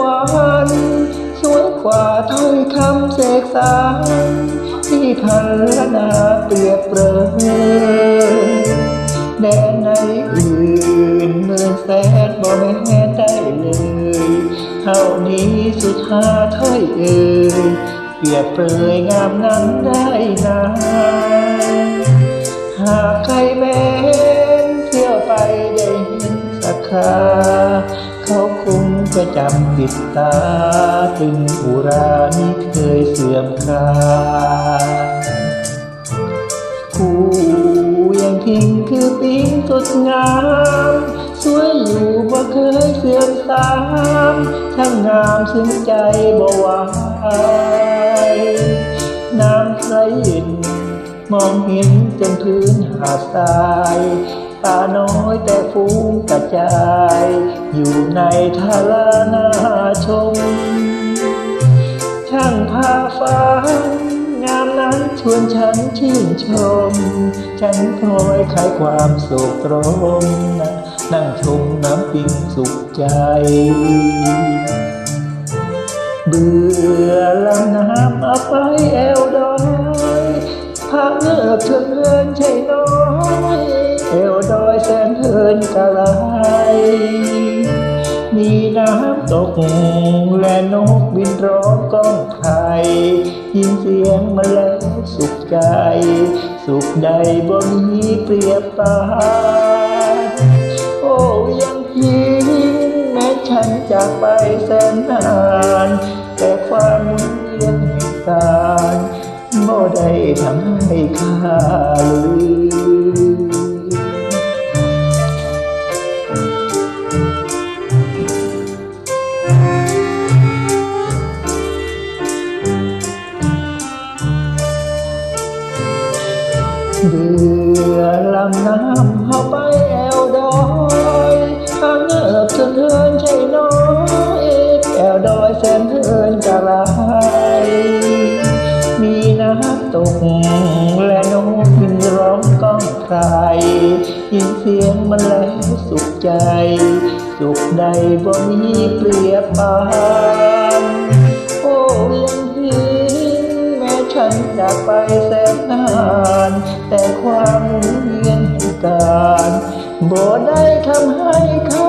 วียงสวรรค์สวยกว่าถ้อยคำเสกสารที่พันละนาเปรียบเปรยแดนในอื่นเมื่อแสนบ่แม้ได้เลยเท่านี้สุดหาถ้อยเอ่ยเปรียบเปรยงามนั้นได้นาหากใครแม้นเที่ยวไปได้เห็นสักครา งจะจำติดตาถึงอุรานี้เคยเสื่อมคลาผู้ยังพิงคือปิ้งสดงาม สวยอยู่บ่เคยเสื่อมสามช่างงามซึ้งใจบ่ไหวายน้ำใสเย็นมองเห็นจนพื้นหาดทราย ตาน้อยแต่ฟูงกระจาย อยู่ในทารานาชม ช่างพาฟ้างามนั้นชวนฉันชื่นชม ฉันพลอยขายความสุขตรมนะนั่งชมน้ำปิงสุขใจ เบื่อลำน้ำเอาไปแอวดอยพาเงือกเถินใช่น้อยินกะไรมีน้ำตกและนกบินร้องก้องไข่ยินเสียงมันแล้วสุขใจ สุขใดบ่มีเปรียบปานโอ้ยังพิงแม้ฉันจากไปแสนนาน แต่ความมุนเวียนแห่งการบ่ได้ทำให้ข้าลืม เรือลำน้ำเข้าไปแอวดอยทางเงือบเทินเทินใช่น้อยแอวดอยแสนเทินกะไรมีน้ำตกและนกบินร้องก้องไพรยินเสียงมันแล้วสุขใจ สุขใดบ่มีเปรียบปานโอ้ยังพิงแม้ฉันจากไปแส ได้ทำให้เขา